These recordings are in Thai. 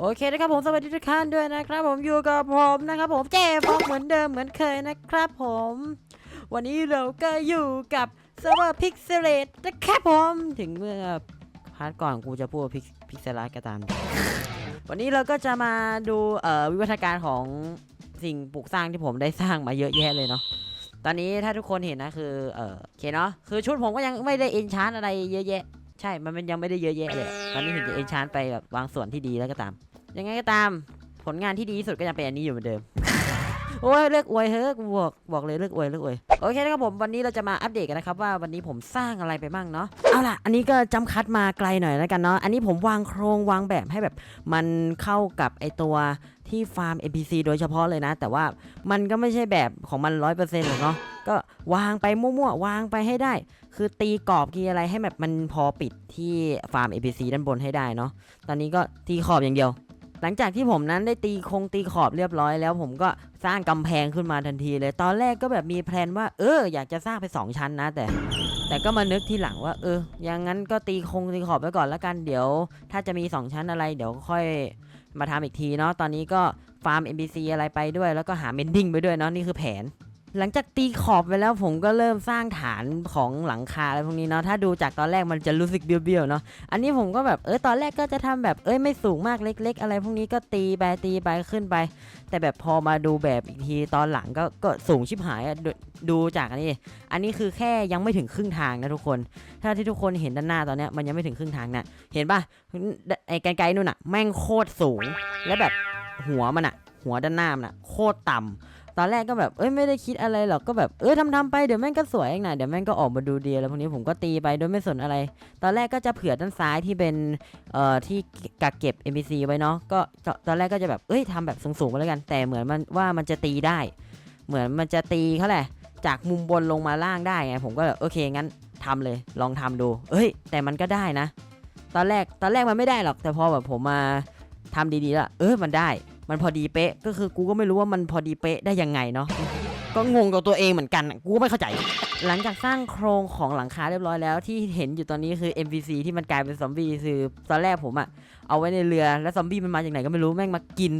โอเคนะครับผมสวัสดีทุกท่านด้วยนะครับ ผมอยู่กับผมนะครับผมเจฟองเหมือนเดิมเหมือนเคยนะครับผม วันนี้เราก็อยู่กับเซิร์ฟเวอร์พิกเซเลตนะครับผมถึงเมื่อพาร์ทก่อนกูจะพูดพิกพิกเซลก็ตาม วันนี้เราก็จะมาดูเอ่อวิวัฒนาการของสิ่งปลูกสร้างที่ผมได้สร้างมาเยอะแยะเลยเนาะตอนนี้ถ้าทุกคนเห็นนะคือเออโอเคเนาะคือชุดผมก็ยังไม่ได้เอนชานอะไรเยอะแยะ ใช่ มันยังไม่ได้เยอะแยะเลยตอนนี้ถึงจะเอนชานไปแบบบางส่วนที่ดีแล้วก็ตาม ยังไงก็ตาม ผลงานที่ดีที่สุดก็ยังเป็นอันนี้อยู่เหมือนเดิม โอ้ยเลิกอวยเฮ้ยกูบอกบอกเลยเลิกอวยเลิกอวยโอเคนะครับผมวันนี้เราจะมาอัปเดตกันนะครับว่าวันนี้ผมสร้างอะไรไปบ้างเนาะเอาล่ะ อันนี้ก็จำคัดมาไกลหน่อยแล้วกันเนาะอันนี้ผมวางโครงวางแบบให้แบบมันเข้ากับไอตัวที่ฟาร์ม NPC โดยเฉพาะเลยนะ แต่ว่ามันก็ไม่ใช่แบบของมันร้อยเปอร์เซ็นต์หรอกเนาะก็วางไปมั่วๆ วางไปให้ได้ คือตีกรอบกีอะไรให้แบบมันพอปิดที่ฟาร์ม NPC ด้านบนให้ได้เนาะตอนนี้ก็ตีขอบอย่างเดียว หลังจากที่ผมนั้นได้ตีคงตีขอบเรียบร้อยแล้ว ผมก็สร้างกำแพงขึ้นมาทันทีเลย ตอนแรกก็แบบมีแพลนว่า เออ อยากจะสร้างไปสองชั้นนะแต่ แต่ก็มานึกทีหลังว่า เอออย่างนั้นก็ตีคงตีขอบไว้ก่อนแล้วกันเดี๋ยว ถ้าจะมี 2 ชั้นอะไร เดี๋ยวค่อยมาทำอีกทีเนาะตอนนี้ก็ฟาร์ม NPC อะไรไปด้วย แล้วก็หาเมนดิ้งไปด้วยเนาะนี่คือแผน หลังจากตีขอบไปแล้วผมก็เริ่มสร้างฐานของหลังคาอะไรพวกนี้เนาะถ้าดูจากตอนแรกมันจะรู้สึกเบี้ยวๆเนาะอันนี้ผมก็แบบเออตอนแรกก็จะทำแบบเอ้ยไม่สูงมากเล็ก ๆ อะไรพวกนี้ก็ตีไปตีไปขึ้นไป แต่แบบพอมาดูแบบอีกทีตอนหลังก็ก็สูงชิบหายอะดูดูจากอันนี้ อันนี้คือแค่ยังไม่ถึงครึ่งทางนะทุกคน ถ้าที่ทุกคนเห็นด้านหน้าตอนเนี้ยมันยังไม่ถึงครึ่งทางนะเห็นปะไอ้ไกลๆนู่นอะแม่งโคตรสูง และแบบหัวมันอะหัวด้านหน้ามันอะโคตรต่ำ ตอนแรกก็แบบเอ้ยไม่ได้คิดอะไรหรอกก็แบบเออทำทำๆไปเดี๋ยวแม่งก็สวยเองนะเดี๋ยวแม่งก็ออกมาดูดีแล้วพวกนี้ผมก็ตีไปโดยไม่สนอะไร ตอนแรกก็จะเผื่อด้านซ้ายที่เป็นเอ่อที่กักเก็บ NPC ไว้เนาะก็ตอนแรกก็จะแบบเอ้ยทำแบบสูงๆไปแล้วกัน แต่เหมือนมันว่ามันจะตีได้ เหมือนมันจะตีเขาแหละจากมุมบนลงมาล่างได้ไงผมก็แบบโอเคงั้นทำเลยลองทำดู เอ้ย แต่มันก็ได้นะ ตอนแรกตอนแรกมันไม่ได้หรอกแต่พอแบบผมมาทำดีๆแล้วเออมันได้ มันพอดีเป๊ะ ก็คือกูก็ไม่รู้ว่ามันพอดีเป๊ะได้ยังไงเนาะก็งงกับตัวเองเหมือนกันกูก็ไม่เข้าใจ หลังจากสร้างโครงของหลังคาเรียบร้อยแล้ว ที่เห็นอยู่ตอนนี้คือ M V C ที่มันกลายเป็นซอมบี้คือตอนแรกผมอะเอาไว้ในเรือแล้วซอมบี้มันมาจากไหนก็ไม่รู้แม่งมากิน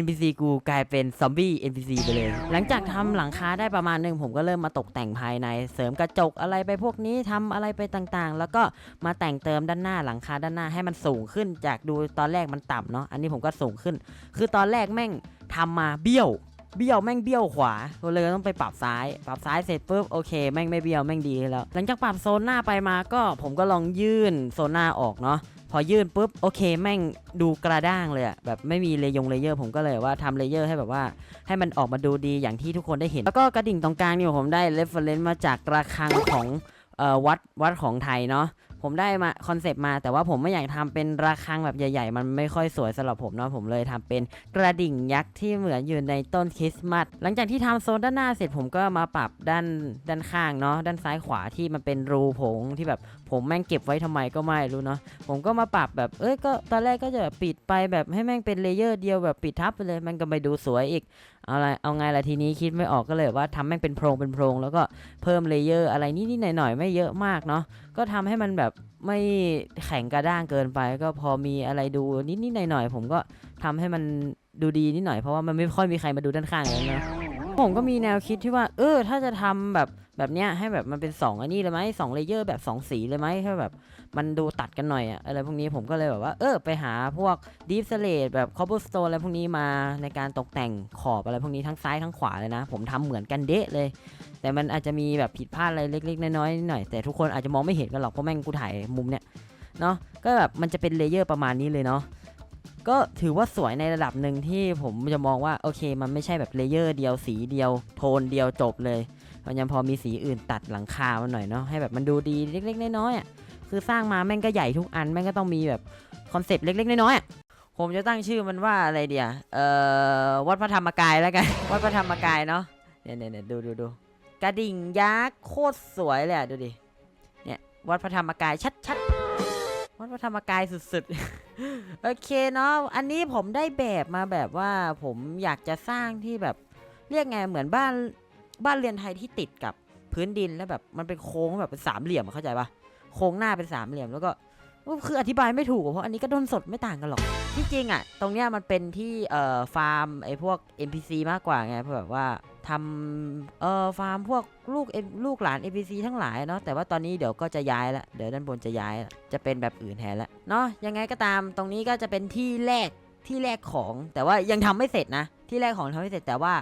NPC กูกลายเป็นซอมบี้ NPC ไปเลย หลังจากทำหลังคาได้ประมาณหนึ่งผมก็เริ่มมาตกแต่งภายใน เสริมกระจกอะไรไปพวกนี้ทำอะไรไปต่างๆ แล้วก็มาแต่งเติมด้านหน้าหลังคาด้านหน้าให้มันสูงขึ้น จากดูตอนแรกมันต่ำเนาะ อันนี้ผมก็สูงขึ้น คือตอนแรกแม่งทำมาเบี้ยวเบี้ยวแม่งเบี้ยวขวาก็เลยต้องไปปรับซ้าย ปรับซ้ายเสร็จปุ๊บโอเคแม่งไม่เบี้ยวแม่งดีแล้ว หลังจากปรับโซนหน้าไปมาก็ผมก็ลองยื่นโซนหน้าออกเนาะ พอยื่นปุ๊บโอเคแม่งดูกระด้างเลยอะแบบไม่มีเลยงเลเยอร์ผมก็เลยว่าทำเลเยอร์ให้แบบว่า ให้มันออกมาดูดีอย่างที่ทุกคนได้เห็น แล้วก็กระดิ่งตรงกลางนี่ผมได้เรฟเฟรนซ์มาจากระฆังของออวัดวัดของไทยเนาะ ผมได้มาคอนเซปต์มา แต่ว่าผมไม่อยากทำเป็นระฆังแบบใหญ่ๆ มันไม่ค่อยสวยสำหรับผมเนาะผมเลยทำเป็นกระดิ่งยักษ์ที่เหมือนอยู่ในต้นคริสต์มาสหลังจากที่ทำโซนด้านหน้าเสร็จผมก็มาปรับด้านด้านข้างเนาะด้านซ้ายขวาที่มันเป็นรูผงที่แบบผมแม่งเก็บไว้ทำไมก็ไม่รู้เนาะผมก็มาปรับแบบเอ้ยก็ตอนแรกก็จะแบบปิดไปแบบให้แม่งเป็นเลเยอร์เดียวแบบปิดทับไปเลยมันก็ไม่ดูสวยอีกเอาอะไรเอาไงล่ะทีนี้คิดไม่ออกก็เลยว่าทำแม่งเป็นโพรงเป็นโพรงแล้วก็เพิ่มเลเยอร์อะไรนิดๆหน่อยๆไม่เยอะมากเนาะ ก็ทำให้มันแบบไม่แข็งกระด้างเกินไป ก็พอมีอะไรดูนิดๆหน่อยๆผมก็ทำให้มันดูดีนิดหน่อยเพราะว่ามันไม่ค่อยมีใครมาดูด้านข้างเลยนะผมก็มีแนวคิดที่ว่า เออ ถ้าจะทำแบบแบบเนี้ยให้แบบมันเป็น 2 อันนี้เลยไหมสองเลเยอร์แบบ 2 สีเลยไหมให้แบบมันดูตัดกันหน่อยอะอะไรพวกนี้ผมก็เลยแบบว่าเออไปหาพวกดีฟสเลดแบบคอ b บ e s t o n e อะไรพวกนี้มาในการตกแต่งขอบอะไรพวกนี้ทั้งซ้ายทั้งขวาเลยนะ ผมทำเหมือนกันเดะเลย แต่มันอาจจะมีแบบผิดพลาดอะไรเล็ก ๆ น้อยๆนิดหน่อยแต่ทุกคนอาจจะมองไม่เห็นกันหรอกเพราะแม่งกูถ่ายมุมเนี้ยเนาะก็แบบมันจะเป็นเลเยอร์ประมาณนี้เลยเนาะก็ถือว่าสวยในระดับหนึ่งที่ผมจะมองว่าโอเค มันไม่ใช่แบบเลเยอร์เดียวสีเดียวโทนเดียวจบเลยมันยังพอมีสีอื่นตัดหลังคามันหน่อยเนาะให้แบบมันดูดีเล็กๆน้อยๆอะคือสร้างมาแม่งก็ใหญ่ทุกอันแม่งก็ต้องมีแบบคอนเซปต์เล็กๆน้อยๆอะผมจะตั้งชื่อมันว่าอะไรเดียเอ่อวัดพระธรรมกายแล้วกัน วัดพระธรรมกายเนาะเนเนี่ยเนี่ยดูดูดู กระดิ่งยักษ์โคตรสวยเลยอะดูดิ เนี่ย วัดพระธรรมกายชัดๆ วัดพระธรรมกายสุดๆ โอเคเนาะ อันนี้ผมได้แบบมาแบบว่าผมอยากจะสร้างที่แบบเรียกไงเหมือนบ้านบ้านเรียนไทยที่ติดกับพื้นดินแล้วแบบมันเป็นโค้งแบบเป็นสามเหลี่ยมเข้าใจปะโค้งหน้าเป็นสามเหลี่ยมแล้วก็ก็คืออธิบายไม่ถูกเพราะอันนี้ก็ด้นสดไม่ต่างกันหรอกที่จริงอะ ตรงเนี้ยมันเป็นที่เอ่อฟาร์มไอ้พวก NPC มากกว่าไงเพราะแบบว่า ทำเอ่อฟาร์มพวกลูก M- ลูกหลาน NPC ทั้งหลายเนาะแต่ว่าตอนนี้เดี๋ยวก็จะย้ายละเดี๋ยวด้านบนจะย้ายละจะเป็นแบบอื่นแทนละเนาะยังไงก็ตามตรงนี้ก็จะเป็นที่แรกที่แรกของแต่ว่ายังทำไม่เสร็จนะ ที่แรกของทำไม่เสร็จแต่ว่า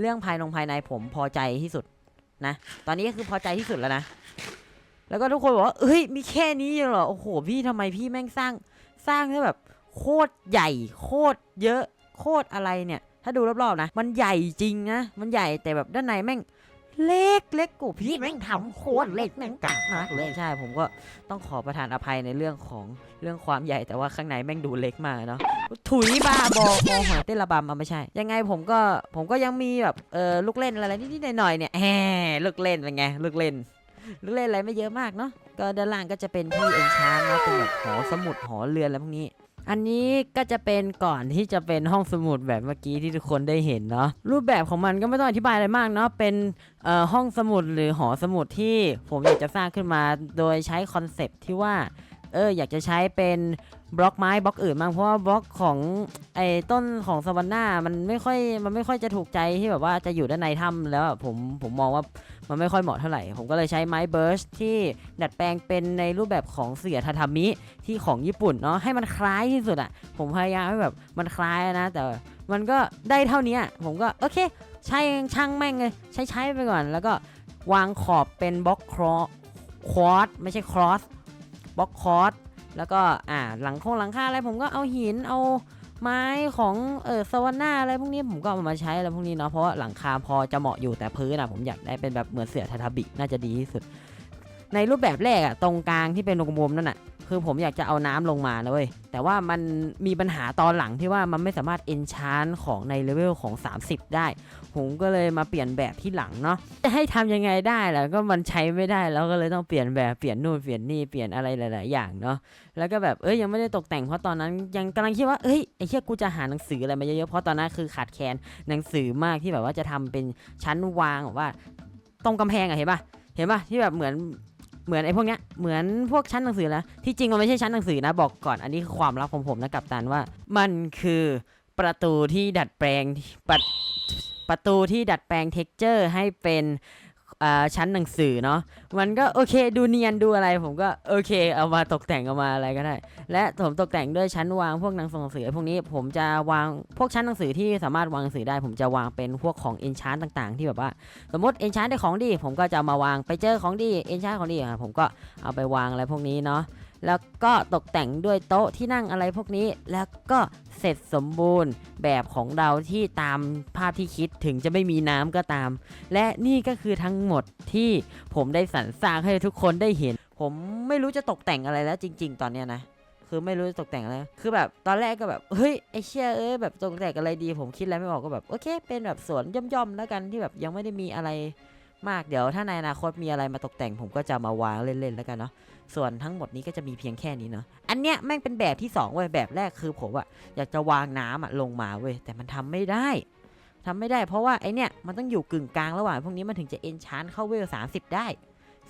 เรื่องภายในภายในผมพอใจที่สุดนะ ตอนนี้ก็คือพอใจที่สุดแล้วนะ แล้วก็ทุกคนบอกว่าเอ้ยมีแค่นี้เหรอโอ้โหพี่ทำไมพี่แม่งสร้างสร้างได้แบบโคตรใหญ่โคตรเยอะโคตรอะไรเนี่ย ถ้าดูรอบๆนะ มันใหญ่จริงนะ มันใหญ่แต่แบบด้านในแม่งเล็กเล็กกูพี่แม่งทำโคตรเล็กแม่งกัดมากเลยใช่ผมก็ต้องขอประทานอภัยในเรื่องของเรื่องความใหญ่แต่ว่าข้างในแม่งดูเล็กมากเนาะถุยบ้าบอคอหอยเต้นระบำมาไม่ใช่ ยังไงผมก็ผมก็ยังมีแบบเออลูกเล่นอะไรนิดๆหน่อยๆเนี่ยแหมลูกเล่นเป็นไงลูกเล่นลูกเล่นอะไรไม่เยอะมากเนาะก็ด้านล่างก็จะเป็นที่เอนชานเนาะเป็นแบบหอสมุดหอเรือนอะไรพวกนี้ อันนี้ก็จะเป็นก่อนที่จะเป็นห้องสมุดแบบเมื่อกี้ที่ทุกคนได้เห็นเนาะรูปแบบของมันก็ไม่ต้องอธิบายอะไรมากเนาะเป็นห้องสมุดหรือหอสมุดที่ผมอยากจะสร้างขึ้นมา โดยใช้คอนเซปต์ที่ว่า เอออยากจะใช้เป็นบล็อกไม้บล็อกอื่นบ้างเพราะว่าบล็อกของไอ้ต้นของสวรรค์หน้ามันไม่ค่อยมันไม่ค่อยจะถูกใจที่แบบว่าจะอยู่ด้านในถ้ำแล้วผมผมมองว่ามันไม่ค่อยเหมาะเท่าไหร่ผมก็เลยใช้ไม้เบิร์ชที่ดัดแปลงเป็นในรูปแบบของเสือทาทามิที่ของญี่ปุ่นเนาะให้มันคล้ายที่สุดอะผมพยายามให้แบบมันคล้ายนะ แต่มันก็ได้เท่านี้ผมก็โอเคใช้ช่างแม่งเลยใช้ใช้ไปก่อน แล้วก็วางขอบเป็นบล็อกครอควอสไม่ใช่ครอส บล็อกคอร์สแล้วก็อ่าหลังโคงหลังคาอะไรผมก็เอาหินเอาไม้ของเออสวรรค์หน้าอะไรพวกนี้ผมก็เอามาใช้อะไรพวกนี้เนาะเพราะว่าหลังคาพอจะเหมาะอยู่แต่พื้นอะผมอยากได้เป็นแบบเหมือนเสือทาทาบิน่าจะดีที่สุด ในรูปแบบแรกอะตรงกลางที่เป็นวงกลมนั่นอะ คือผมอยากจะเอาน้ำลงมานะเว้ยแต่ว่ามันมีปัญหาตอนหลังที่ว่ามันไม่สามารถเอนชานของในเลเวลของ 30 ได้ ผมก็เลยมาเปลี่ยนแบบที่หลังเนาะจะให้ทำยังไงได้ล่ะก็มันใช้ไม่ได้แล้วก็เลยต้องเปลี่ยนแบบเปลี่ยนนู่นเปลี่ยนนี่เปลี่ยนอะไรหลาย ๆ อย่างเนาะแล้วก็แบบเอ้ยยังไม่ได้ตกแต่งเพราะตอนนั้นยังกำลังคิดว่าเอ้ยไอ้เหี้ยกูจะหาหนังสืออะไรมาเยอะ ๆ เพราะตอนนั้นคือขาดแคลนหนังสือมากที่แบบว่าจะทำเป็นชั้นวางแบบว่าตรงกำแพงอะเห็นปะเห็นปะที่แบบเหมือน เหมือนไอ้พวกเนี้ยเหมือนพวกชั้นหนังสือแล้วที่จริงมันไม่ใช่ชั้นหนังสือนะบอกก่อนอันนี้คือความลับของผมนะกับตันว่า มันคือประตูที่ดัดแปลงประประตูที่ดัดแปลงเท็กเจอร์ให้เป็น ชั้นหนังสือเนาะมันก็โอเคดูเนียนดูอะไรผมก็โอเค เอามาตกแต่งเอามาอะไรก็ได้ และผมตกแต่งด้วยชั้นวางพวกหนังสือพวกนี้ผมจะวางพวกชั้นหนังสือที่สามารถวางหนังสือได้ ผมจะวางเป็นพวกของเอนชานต่างๆ ที่แบบว่า สมมติเอนชานได้ของดี ผมก็จะมาวางไปเจอของดีเอนชานของดีครับผมก็เอาไปวางอะไรพวกนี้เนาะ แล้วก็ตกแต่งด้วยโต๊ะที่นั่งอะไรพวกนี้ แล้วก็เสร็จสมบูรณ์แบบของเราที่ตามภาพที่คิดถึงจะไม่มีน้ำก็ตาม และนี่ก็คือทั้งหมดที่ผมได้สรรสร้างให้ทุกคนได้เห็น ผมไม่รู้จะตกแต่งอะไรแล้วจริง ๆ ตอนเนี้ยนะคือไม่รู้จะตกแต่งอะไร คือแบบตอนแรกก็แบบเฮ้ยไอเชี่ยเอ้ยแบบตกแต่งอะไรดี ผมคิดอะไรไม่ออกก็แบบโอเค เป็นแบบสวนย่อมๆแล้วกันที่แบบยังไม่ได้มีอะไรมากเดี๋ยวถ้าในอนาคตมีอะไรมาตกแต่งผมก็จะมาวางเล่นๆแล้วกันเนาะ ส่วนทั้งหมดนี้ก็จะมีเพียงแค่นี้เนาะอันเนี้ยแม่งเป็นแบบที่สองเว้ยแบบแรกคือผมอะอยากจะวางน้ำอะลงมาเว้ยแต่มันทำไม่ได้ทำไม่ได้เพราะว่าไอเนี้ยมันต้องอยู่กึ่งกลางระหว่างพวกนี้มันถึงจะเอนชานเข้าเวล30ได้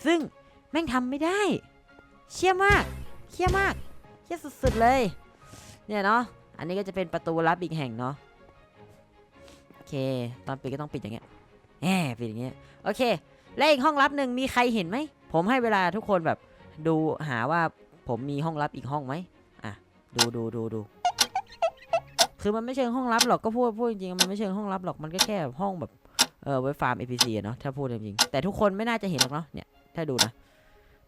ซึ่งแม่งทำไม่ได้ เชี่ยมากเชี่ยมากเชี่ยสุดๆเลย เนี่ยเนาะอันนี้ก็จะเป็นประตูลับอีกแห่งเนาะโอเค ตอนปิดก็ต้องปิดอย่างเงี้ยแหมปิดอย่างเงี้ยโอเค และอีกห้องลับหนึ่งมีใครเห็นไหมผมให้เวลาทุกคนแบบ ดูหาว่าผมมีห้องลับอีกห้องไหมอะดูดูดูดูคือมันไม่เชิงห้องลับหรอกก็พูดพูดจริงๆมันไม่เชิงห้องลับหรอกมันก็แค่ห้องแบบเออไว้ฟาร์ม APC อะเนาะถ้าพูดจริงๆแต่ทุกคนไม่น่าจะเห็นหรอกเนาะเนี่ยถ้าดูนะ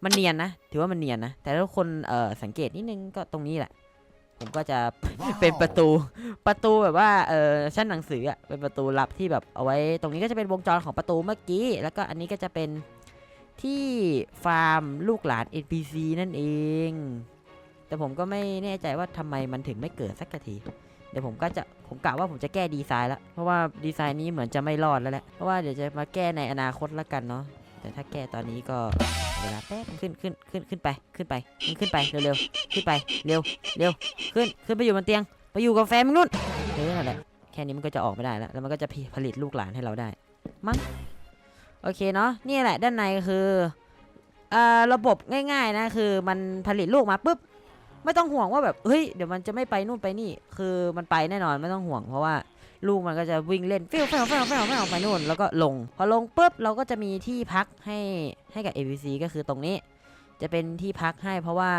มันเนียนนะ ถือว่ามันเนียนนะ แต่ถ้าคนเออสังเกตนิดนึงก็ตรงนี้แหละ ผมก็จะเป็นประตูประตูแบบว่าเออชั้นหนังสืออะเป็นประตูลับที่แบบเอาไว้ ตรงนี้ก็จะเป็นวงจรของประตูเมื่อกี้ แล้วก็อันนี้ก็จะเป็น ที่ฟาร์มลูกหลาน NPC นั่นเอง แต่ผมก็ไม่แน่ใจว่าทำไมมันถึงไม่เกิดสักที เดี๋ยวผมก็จะผมกะว่าผมจะแก้ดีไซน์ละเพราะว่าดีไซน์นี้เหมือนจะไม่รอดแล้วแหละ เพราะว่าเดี๋ยวจะมาแก้ในอนาคตละกันเนาะ แต่ถ้าแก้ตอนนี้ก็เวลาแป๊บขึ้นขึ้นขึ้นขึ้นไปขึ้นไปมึงขึ้นไปเร็วๆขึ้นไปเร็วเร็วขึ้นขึ้นไปอยู่บนเตียง ไปอยู่กับแฟนมึงนู่นเออนั่นแหละแค่นี้มันก็จะออกไม่ได้แล้วแล้วมันก็จะผลิตลูกหลานให้เราได้ มั้ง โอเคเนาะนี่แหละด้านในคือเอ่อระบบง่าย ๆ นะคือมันผลิตลูกมาปุ๊บไม่ต้องห่วงว่าแบบเฮ้ยเดี๋ยวมันจะไม่ไปนู่นไปนี่ คือมันไปแน่นอนไม่ต้องห่วง เพราะว่าลูกมันก็จะวิ่งเล่นฟิวฟิวฟิวฟิวฟิวไปนู่นแล้วก็ลง พอลงปุ๊บเราก็จะมีที่พักให้ให้กับ ABC ก็คือตรงนี้ จะเป็นที่พักให้เพราะว่า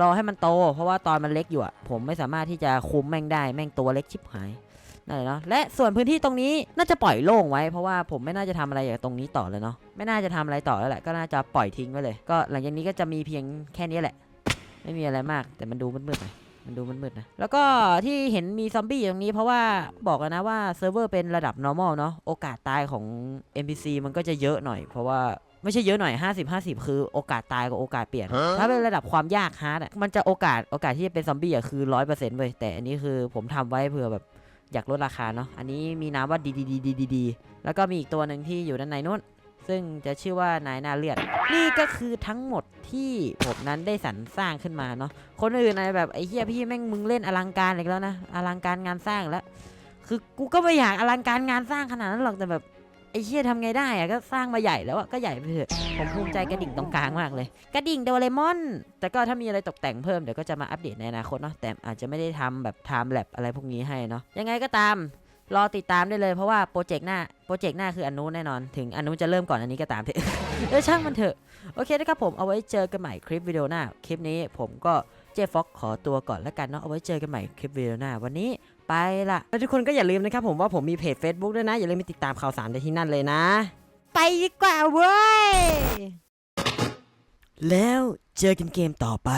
รอให้มันโต เพราะว่าตอนมันเล็กอยู่อะผมไม่สามารถที่จะคุมแม่งได้แม่งตัวเล็กชิบหาย นั่นแหละเนาะและส่วนพื้นที่ตรงนี้น่าจะปล่อยโล่งไว้เพราะว่าผมไม่น่าจะทำอะไรอย่างตรงนี้ต่อเลยเนาะไม่น่าจะทำอะไรต่อแล้วแหละก็น่าจะปล่อยทิ้งไว้เลย ก็หลังจากนี้ก็จะมีเพียงแค่นี้แหละ ไม่มีอะไรมากแต่มันดูมืดๆหน่อยมันดูมืดๆนะ แล้วก็ที่เห็นมีซอมบี้อยู่ตรงนี้เพราะว่าบอกแล้วนะว่าเซิร์ฟเวอร์เป็นระดับ normal เนาะโอกาสตายของ NPC มันก็จะเยอะหน่อย เพราะว่าไม่ใช่เยอะหน่อย 50 50 คือโอกาสตายกับโอกาสเปลี่ยน ถ้าเป็นระดับความยากฮาร์ดอะมันจะโอกาสโอกาสที่จะเป็นซอมบี้อะคือร้อยเปอร์เซ็นต์เว้ยแต่อันนี้คือผมทำไว้เผื่อแบบ อยากลดราคาเนาะอันนี้มีนามว่าดีดีดีดีดดีแล้วก็มีอีกตัวหนึ่งที่อยู่ด้านในนู้น ซึ่งจะชื่อว่านายนาเลือด นี่ก็คือทั้งหมดที่ผมนั้นได้สรรสร้างขึ้นมาเนาะคนอื่นในแบบไอ้เฮียพี่แม่งมึงเล่นอลังการอีกแล้วนะอลังการงานสร้างแล้ว คือกูก็ไม่อยากอลังการงานสร้างขนาดนั้นหรอกแต่แบบ ไอ้เชี่ยทำไงได้อะก็สร้างมาใหญ่แล้วอะก็ใหญ่ไปเถอะผมภูมิใจกระดิ่งตรงกลางมากเลย กระดิ่งโดเรมอน แต่ก็ถ้ามีอะไรตกแต่งเพิ่มเดี๋ยวก็จะมาอัปเดตในอนาคตเนาะแต่อาจจะไม่ได้ทำแบบไทม์แลปอะไรพวกนี้ให้เนาะยังไงก็ตามรอติดตามได้เลยเพราะว่าโปรเจกต์หน้าโปรเจกต์หน้าคืออนุแน่นอน ถึงอนุจะเริ่มก่อนอันนี้ก็ตามเถอะเออช่างมันเถอะโอเคนะครับผมเอาไว้เจอกันใหม่คลิปวิดีโอหน้าคลิปนี้ผมก็ เจฟฟ็อกขอตัวก่อนแล้วกันเนาะเอาไว้เจอกันใหม่คลิปวิดีโอหน้าวันนี้ไปละแล้วทุกคนก็อย่าลืมนะครับผมว่าผมมีเพจ Facebook ด้วยนะ อย่าลืมไปติดตามข่าวสารได้ที่นั่นเลยนะ ไปดีกว่าเว้ย แล้วเจอกันเกมต่อไป